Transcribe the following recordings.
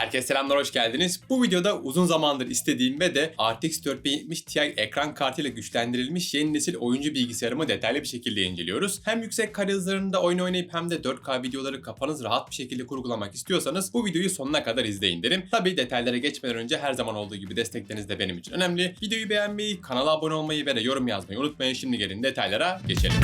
Herkese selamlar, hoş geldiniz. Bu videoda uzun zamandır istediğim ve de RTX 4070 Ti ekran kartıyla güçlendirilmiş yeni nesil oyuncu bilgisayarımı detaylı bir şekilde inceliyoruz. Hem yüksek kare hızlarında oyun oynayıp hem de 4K videoları kafanız rahat bir şekilde kurgulamak istiyorsanız bu videoyu sonuna kadar izleyin derim. Tabi detaylara geçmeden önce her zaman olduğu gibi destekleriniz de benim için önemli. Videoyu beğenmeyi, kanala abone olmayı ve de yorum yazmayı unutmayın. Şimdi gelin detaylara geçelim.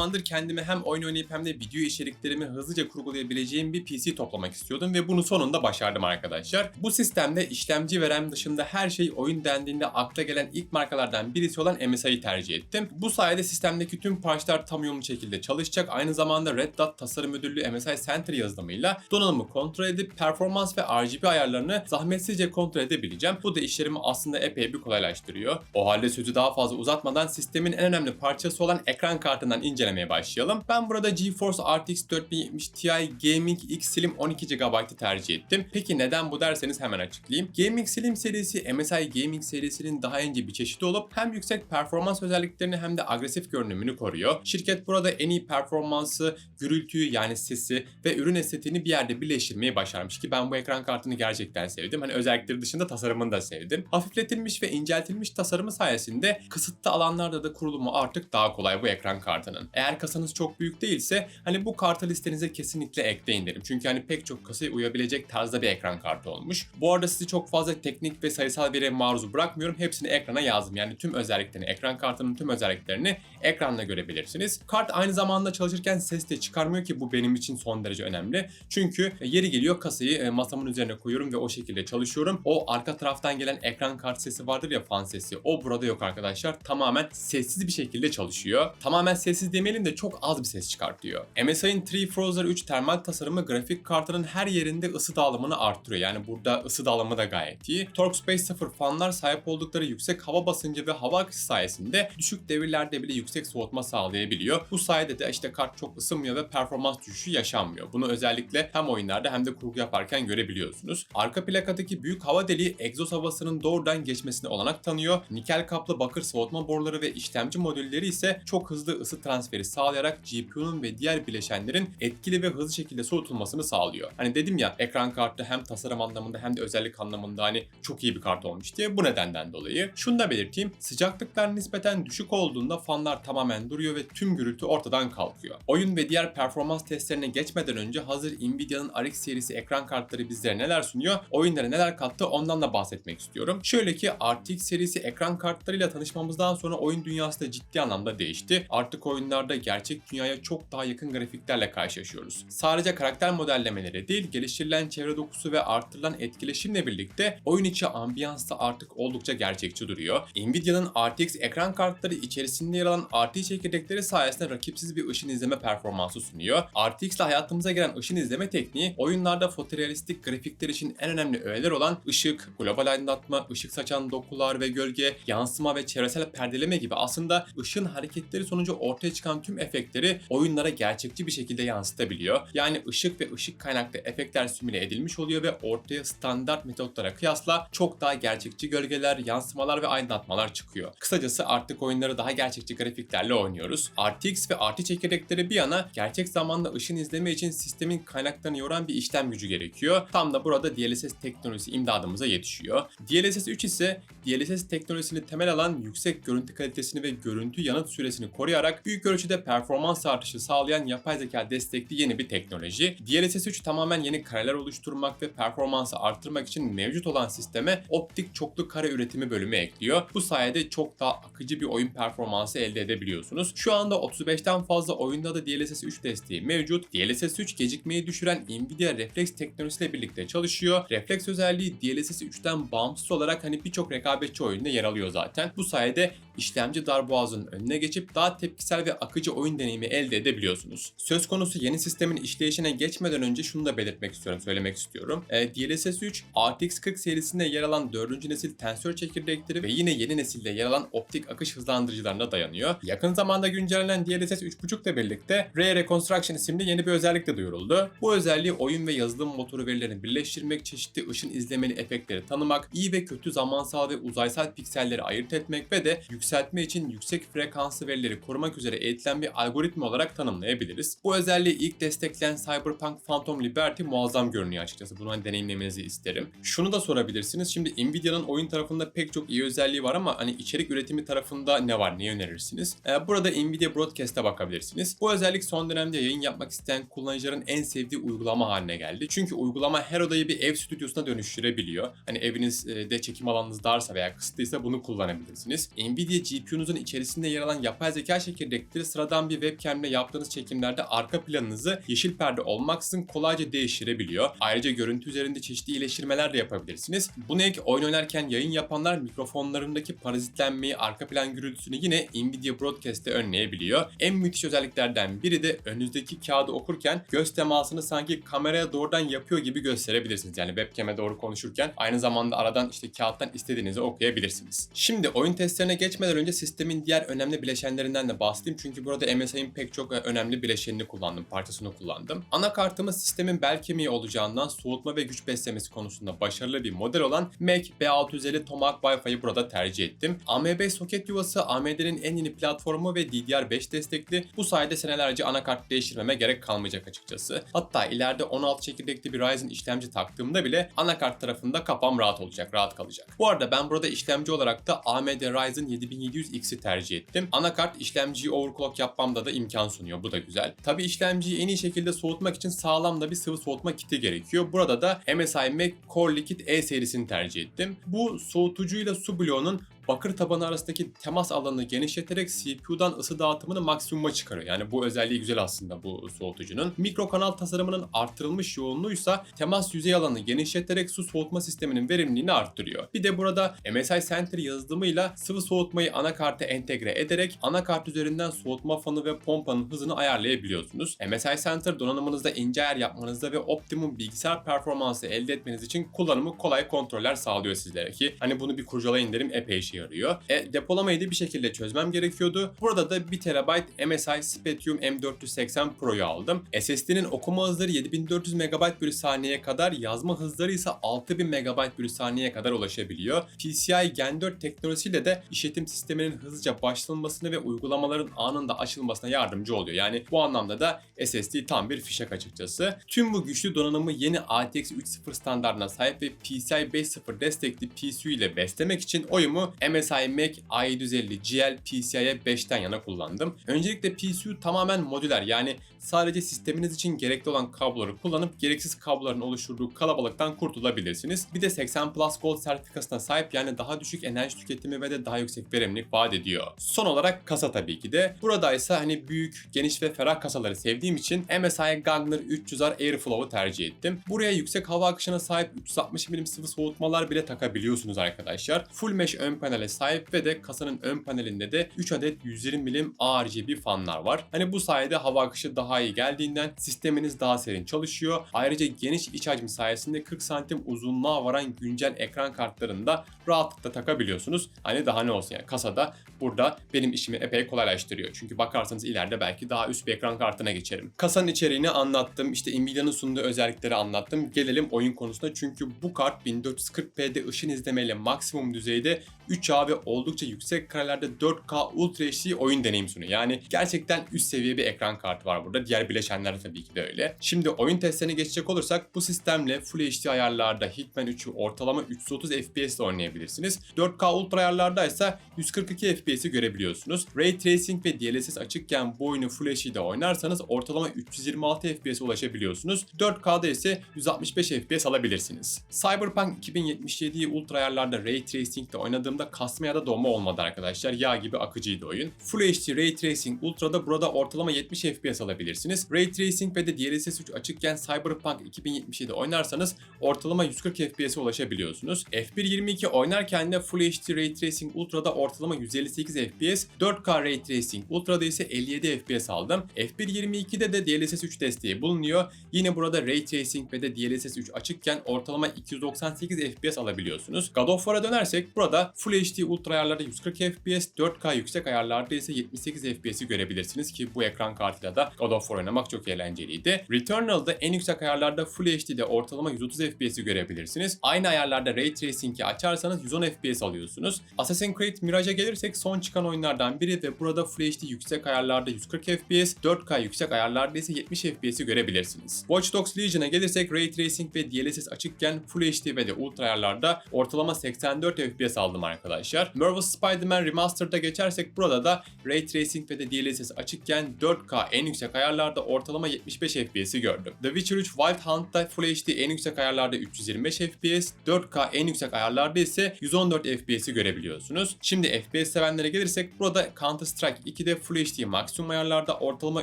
Zamandır kendime hem oyun oynayıp hem de video içeriklerimi hızlıca kurgulayabileceğim bir PC toplamak istiyordum ve bunu sonunda başardım arkadaşlar. Bu sistemde işlemci ve RAM dışında her şey oyun dendiğinde akla gelen ilk markalardan birisi olan MSI'yi tercih ettim. Bu sayede sistemdeki tüm parçalar tam uyumlu şekilde çalışacak. Aynı zamanda Red Dot tasarım ödüllü MSI Center yazılımıyla donanımı kontrol edip performans ve RGB ayarlarını zahmetsizce kontrol edebileceğim. Bu da işlerimi aslında epey bir kolaylaştırıyor. O halde sözü daha fazla uzatmadan sistemin en önemli parçası olan ekran kartından incelemeye başlayalım. Ben burada GeForce RTX 4070 Ti Gaming X Slim 12 GB'ı tercih ettim. Peki neden bu derseniz hemen açıklayayım. Gaming Slim serisi MSI Gaming serisinin daha önce bir çeşidi olup hem yüksek performans özelliklerini hem de agresif görünümünü koruyor. Şirket burada en iyi performansı, gürültüyü yani sesi ve ürün estetiğini bir yerde birleştirmeyi başarmış ki ben bu ekran kartını gerçekten sevdim. Hani özellikleri dışında tasarımını da sevdim. Hafifletilmiş ve inceltilmiş tasarımı sayesinde kısıtlı alanlarda da kurulumu artık daha kolay bu ekran kartının. Eğer kasanız çok büyük değilse hani bu kartı listenize kesinlikle ekleyin derim. Çünkü hani pek çok kasaya uyabilecek tarzda bir ekran kartı olmuş. Bu arada sizi çok fazla teknik ve sayısal veriye maruz bırakmıyorum. Hepsini ekrana yazdım. Yani tüm özelliklerini, ekran kartının tüm özelliklerini ekranda görebilirsiniz. Kart aynı zamanda çalışırken ses de çıkarmıyor ki bu benim için son derece önemli. Çünkü yeri geliyor kasayı e, masamın üzerine koyuyorum ve o şekilde çalışıyorum. O arka taraftan gelen ekran kart sesi vardır ya fan sesi. O burada yok arkadaşlar. Tamamen sessiz bir şekilde çalışıyor. Tamamen sessiz demeyelim de çok az bir ses çıkartıyor. MSI'ın Tree Frozer 3 termal tasarımı grafik kartının her yerinde ısı dağılımını arttırıyor. Yani burada ısı dağılımı da gayet iyi. Torque 0 fanlar sahip oldukları yüksek hava basıncı ve hava akışı sayesinde düşük devirlerde bile yüksek soğutma sağlayabiliyor. Bu sayede de işte kart çok ısınmıyor ve performans düşüşü yaşanmıyor. Bunu özellikle hem oyunlarda hem de kurgu yaparken görebiliyorsunuz. Arka plakadaki büyük hava deliği egzoz havasının doğrudan geçmesine olanak tanıyor. Nikel kaplı bakır soğutma boruları ve işlemci modülleri ise çok hızlı ısı transferi sağlayarak GPU'nun ve diğer bileşenlerin etkili ve hızlı şekilde soğutulmasını sağlıyor. Hani dedim ya ekran kartı hem tasarım anlamında hem de özellik anlamında hani çok iyi bir kart olmuş diye bu nedenden dolayı. Şunu da belirteyim. Sıcaklıklar nispeten düşük olduğunda fanlar tamamen duruyor ve tüm gürültü ortadan kalkıyor. Oyun ve diğer performans testlerine geçmeden önce hazır Nvidia'nın RX serisi ekran kartları bizlere neler sunuyor, oyunlara neler kattı ondan da bahsetmek istiyorum. Şöyle ki RTX serisi ekran kartlarıyla tanışmamızdan sonra oyun dünyası da ciddi anlamda değişti. Artık oyunlarda gerçek dünyaya çok daha yakın grafiklerle karşılaşıyoruz. Sadece karakter modellemeleri değil, geliştirilen çevre dokusu ve arttırılan etkileşimle birlikte oyun içi ambiyans da artık oldukça gerçekçi duruyor. Nvidia'nın RTX ekran kartları içerisinde yer alan RT çekirdekleri sayesinde rakipsiz bir ışın izleme performansı sunuyor. RTX ile hayatımıza giren ışın izleme tekniği oyunlarda fotorealistik grafikler için en önemli öğeler olan ışık, global aydınlatma, ışık saçan dokular ve gölge, yansıma ve çevresel perdeleme gibi aslında ışın hareketleri sonucu ortaya çıkan tüm efektleri oyunlara gerçekçi bir şekilde yansıtabiliyor. Yani ışık ve ışık kaynaklı efektler simüle edilmiş oluyor ve ortaya standart metotlara kıyasla çok daha gerçekçi gölgeler, yansımalar ve aydınlatmalar çıkıyor. Kısacası artık oyunları daha gerçekçi grafiklerle oynuyoruz. RTX ve RT çekirdekleri bir yana gerçek zamanlı ışın izleme için sistemin kaynaklarını yoran bir işlem gücü gerekiyor. Tam da burada DLSS teknolojisi imdadımıza yetişiyor. DLSS 3 ise DLSS teknolojisini temel alan yüksek görüntü kalitesini ve görüntü yanıt süresini koruyarak büyük ölçüde performans artışı sağlayan yapay zeka destekli yeni bir teknoloji. DLSS 3 tamamen yeni kareler oluşturmak ve performansı arttırmak için mevcut olan sisteme optik çoklu kare üretimi bölümü ekliyor. Bu sayede çok daha akıcı bir oyun performansı elde edebiliyorsunuz. Şu anda 35'ten fazla oyunda da DLSS 3 desteği mevcut. DLSS 3 gecikmeyi düşüren Nvidia Reflex teknolojisiyle birlikte çalışıyor. Reflex özelliği DLSS 3'ten bağımsız olarak hani birçok rekabetçi oyunda yer alıyor zaten. Bu sayede işlemci darboğazının önüne geçip daha tepkisel ve akıcı oyun deneyimi elde edebiliyorsunuz. Söz konusu yeni sistemin işleyişine geçmeden önce şunu da belirtmek istiyorum, söylemek istiyorum. E, DLSS 3 RTX 40 serisinde yer alan 4. nesil tensör çekirdekleri ve yine yeni nesilde yer alan optik akış hızlandırıcılarına dayanıyor. Yakın zamanda güncellenen DLSS 3.5 ile birlikte Ray Reconstruction isimli yeni bir özellik de duyuruldu. Bu özelliği oyun ve yazılım motoru verilerini birleştirmek, çeşitli ışın izlemeli efektleri tanımak, iyi ve kötü zamansal ve uzaysal pikselleri ayırt etmek ve de yükseltme için yüksek frekanslı verileri korumak üzere üretilen bir algoritma olarak tanımlayabiliriz. Bu özelliği ilk destekleyen Cyberpunk Phantom Liberty muazzam görünüyor açıkçası. Bunu hani deneyimlemenizi isterim. Şunu da sorabilirsiniz. Şimdi Nvidia'nın oyun tarafında pek çok iyi özelliği var ama hani içerik üretimi tarafında ne var, ne önerirsiniz? Ee, burada Nvidia Broadcast'a bakabilirsiniz. Bu özellik son dönemde yayın yapmak isteyen kullanıcıların en sevdiği uygulama haline geldi. Çünkü uygulama her odayı bir ev stüdyosuna dönüştürebiliyor. Hani evinizde çekim alanınız darsa veya kısıtlıysa bunu kullanabilirsiniz. Nvidia GPU'nuzun içerisinde yer alan yapay zeka çekirdekleri sıradan bir webcam ile yaptığınız çekimlerde arka planınızı yeşil perde olmaksızın kolayca değiştirebiliyor. Ayrıca görüntü üzerinde çeşitli iyileştirmeler de yapabilirsiniz. Buna ek oyun oynarken yayın yapanlar mikrofonlarındaki parazitlenmeyi, arka plan gürültüsünü yine Nvidia Broadcast'te önleyebiliyor. En müthiş özelliklerden biri de önünüzdeki kağıdı okurken göz temasını sanki kameraya doğrudan yapıyor gibi gösterebilirsiniz. Yani webcam'e doğru konuşurken aynı zamanda aradan işte kağıttan istediğinizi okuyabilirsiniz. Şimdi oyun testlerine geçmeden önce sistemin diğer önemli bileşenlerinden de bahsedeyim. Çünkü burada MSI'nin pek çok önemli bileşenini kullandım, parçasını kullandım. Anakartımız sistemin bel kemiği olacağından soğutma ve güç beslemesi konusunda başarılı bir model olan Mac B650 Tomahawk Wi-Fi'yi burada tercih ettim. AMB soket yuvası AMD'nin en yeni platformu ve DDR5 destekli. Bu sayede senelerce anakart değiştirmeme gerek kalmayacak açıkçası. Hatta ileride 16 çekirdekli bir Ryzen işlemci taktığımda bile anakart tarafında kafam rahat olacak, rahat kalacak. Bu arada ben burada işlemci olarak da AMD Ryzen 7700X'i tercih ettim. Anakart işlemciyi overclock yapmamda da imkan sunuyor. Bu da güzel. Tabi işlemciyi en iyi şekilde soğutmak için sağlam da bir sıvı soğutma kiti gerekiyor. Burada da MSI Mac Core Liquid E serisini tercih ettim. Bu soğutucuyla su bloğunun bakır tabanı arasındaki temas alanını genişleterek CPU'dan ısı dağıtımını maksimuma çıkarıyor. Yani bu özelliği güzel aslında bu soğutucunun. Mikro kanal tasarımının arttırılmış yoğunluğuysa temas yüzey alanını genişleterek su soğutma sisteminin verimliliğini arttırıyor. Bir de burada MSI Center yazılımıyla sıvı soğutmayı anakarta entegre ederek anakart üzerinden soğutma fanı ve pompanın hızını ayarlayabiliyorsunuz. MSI Center donanımınızda ince ayar yapmanızda ve optimum bilgisayar performansı elde etmeniz için kullanımı kolay kontroller sağlıyor sizlere ki hani bunu bir kurcalayın derim epey işe yarıyor. E, depolamayı da bir şekilde çözmem gerekiyordu. Burada da 1 TB MSI Spectrum M480 Pro'yu aldım. SSD'nin okuma hızları 7400 MB bölü saniyeye kadar, yazma hızları ise 6000 MB bölü saniyeye kadar ulaşabiliyor. PCI Gen 4 teknolojisiyle de işletim sisteminin hızlıca başlanmasını ve uygulamaların anında açılmasına yardımcı oluyor. Yani bu anlamda da SSD tam bir fişek açıkçası. Tüm bu güçlü donanımı yeni ATX 3.0 standartına sahip ve PCI 5.0 destekli PSU ile beslemek için oyumu MSI Mac i750 GL PCIe 5'ten yana kullandım. Öncelikle PSU tamamen modüler yani sadece sisteminiz için gerekli olan kabloları kullanıp gereksiz kabloların oluşturduğu kalabalıktan kurtulabilirsiniz. Bir de 80 Plus Gold sertifikasına sahip yani daha düşük enerji tüketimi ve de daha yüksek verimlilik vaat ediyor. Son olarak kasa tabii ki de. Burada ise hani büyük, geniş ve ferah kasaları sevdiğim için MSI Gagner 300R Airflow'u tercih ettim. Buraya yüksek hava akışına sahip 360 mm sıvı soğutmalar bile takabiliyorsunuz arkadaşlar. Full mesh ön panele sahip ve de kasanın ön panelinde de 3 adet 120 mm RGB fanlar var. Hani bu sayede hava akışı daha iyi geldiğinden sisteminiz daha serin çalışıyor. Ayrıca geniş iç hacmi sayesinde 40 santim uzunluğa varan güncel ekran kartlarını da rahatlıkla takabiliyorsunuz. Hani daha ne olsun yani kasada burada benim işimi epey kolaylaştırıyor. Çünkü bakarsanız ileride belki daha üst bir ekran kartına geçerim. Kasanın içeriğini anlattım. İşte Nvidia'nın sunduğu özellikleri anlattım. Gelelim oyun konusuna. Çünkü bu kart 1440p'de ışın izlemeyle maksimum düzeyde 3A ve oldukça yüksek karelerde 4K Ultra HD oyun deneyim sunuyor. Yani gerçekten üst seviye bir ekran kartı var burada. Diğer bileşenler tabii ki de öyle. Şimdi oyun testlerine geçecek olursak bu sistemle Full HD ayarlarda Hitman 3'ü ortalama 330 FPS ile oynayabilirsiniz. 4K Ultra ayarlarda ise 142 FPS'i görebiliyorsunuz. Ray Tracing ve DLSS açıkken bu oyunu Full HD'de oynarsanız ortalama 326 FPS'e ulaşabiliyorsunuz. 4K'da ise 165 FPS alabilirsiniz. Cyberpunk 2077'yi Ultra ayarlarda Ray Tracing ile oynadığımda kasma ya da donma olmadı arkadaşlar. Yağ gibi akıcıydı oyun. Full HD Ray Tracing Ultra'da burada ortalama 70 FPS alabilirsiniz. Ray Tracing ve de DLSS 3 açıkken Cyberpunk 2077 oynarsanız ortalama 140 FPS'e ulaşabiliyorsunuz. F1.22 oynarken de Full HD Ray Tracing Ultra'da ortalama 158 FPS, 4K Ray Tracing Ultra'da ise 57 FPS aldım. F1.22'de de DLSS 3 desteği bulunuyor. Yine burada Ray Tracing ve de DLSS 3 açıkken ortalama 298 FPS alabiliyorsunuz. God of War'a dönersek burada Full Full HD ultra ayarlarda 140 FPS, 4K yüksek ayarlarda ise 78 FPS'i görebilirsiniz ki bu ekran kartıyla da God of War oynamak çok eğlenceliydi. Returnal'da en yüksek ayarlarda Full HD'de ortalama 130 FPS'i görebilirsiniz. Aynı ayarlarda Ray Tracing'i açarsanız 110 FPS alıyorsunuz. Assassin's Creed Mirage'a gelirsek son çıkan oyunlardan biri ve burada Full HD yüksek ayarlarda 140 FPS, 4K yüksek ayarlarda ise 70 FPS'i görebilirsiniz. Watch Dogs Legion'a gelirsek Ray Tracing ve DLSS açıkken Full HD ve de ultra ayarlarda ortalama 84 FPS aldım arkadaşlar. Marvel's Spider-Man Remastered'a geçersek burada da Ray Tracing ve de DLSS açıkken 4K en yüksek ayarlarda ortalama 75 FPS'i gördüm. The Witcher 3 Wild Hunt'da Full HD en yüksek ayarlarda 325 FPS, 4K en yüksek ayarlarda ise 114 FPS'i görebiliyorsunuz. Şimdi FPS sevenlere gelirsek burada Counter Strike 2'de Full HD maksimum ayarlarda ortalama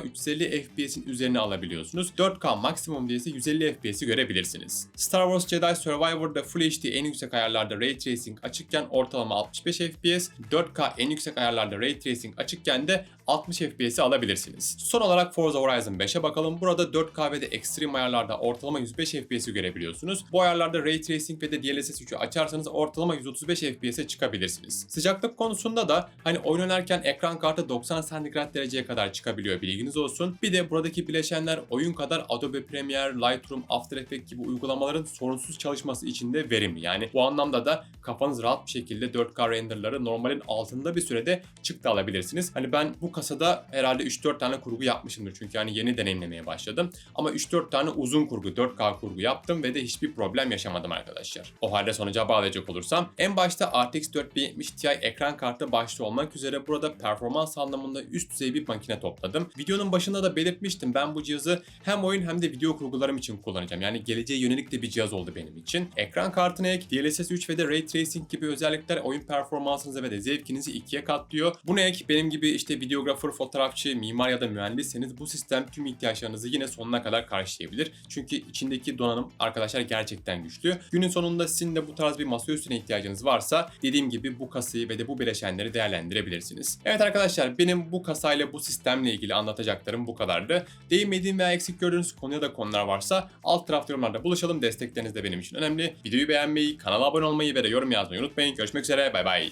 350 FPS'in üzerine alabiliyorsunuz. 4K maksimum ise 150 FPS'i görebilirsiniz. Star Wars Jedi Survivor'da Full HD en yüksek ayarlarda Ray Tracing açıkken ortalama 65 FPS, 4K en yüksek ayarlarda Ray Tracing açıkken de 60 FPS'i alabilirsiniz. Son olarak Forza Horizon 5'e bakalım. Burada 4K ve de Extreme ayarlarda ortalama 105 FPS'i görebiliyorsunuz. Bu ayarlarda Ray Tracing ve de DLSS 3'ü açarsanız ortalama 135 FPS'e çıkabilirsiniz. Sıcaklık konusunda da hani oyun oynarken ekran kartı 90 santigrat dereceye kadar çıkabiliyor bilginiz olsun. Bir de buradaki bileşenler oyun kadar Adobe Premiere, Lightroom, After Effects gibi uygulamaların sorunsuz çalışması için de verimli. Yani bu anlamda da kafanız rahat bir şekilde 4K renderları normalin altında bir sürede çıktı alabilirsiniz. Hani ben bu kasada herhalde 3-4 tane kurgu yapmışımdır çünkü hani yeni deneyimlemeye başladım. Ama 3-4 tane uzun kurgu, 4K kurgu yaptım ve de hiçbir problem yaşamadım arkadaşlar. O halde sonuca bağlayacak olursam en başta RTX 4070 Ti ekran kartı başta olmak üzere burada performans anlamında üst düzey bir makine topladım. Videonun başında da belirtmiştim ben bu cihazı hem oyun hem de video kurgularım için kullanacağım. Yani geleceğe yönelik de bir cihaz oldu benim için. Ekran kartına ek, DLSS 3 ve de Ray Tracing gibi özellikler oyun performansınızı ve de zevkinizi ikiye katlıyor. Buna ek benim gibi işte videografer, fotoğrafçı, mimar ya da mühendisseniz bu sistem tüm ihtiyaçlarınızı yine sonuna kadar karşılayabilir. Çünkü içindeki donanım arkadaşlar gerçekten güçlü. Günün sonunda sizin de bu tarz bir masaüstüne ihtiyacınız varsa dediğim gibi bu kasayı ve de bu bileşenleri değerlendirebilirsiniz. Evet arkadaşlar benim bu kasayla bu sistemle ilgili anlatacaklarım bu kadardı. Değinmediğim veya eksik gördüğünüz konuya da konular varsa alt tarafta yorumlarda buluşalım. Destekleriniz de benim için önemli. Videoyu beğenmeyi, kanala abone olmayı ve de yorum yazmayı unutmayın. Görüşmek üzere bay bay.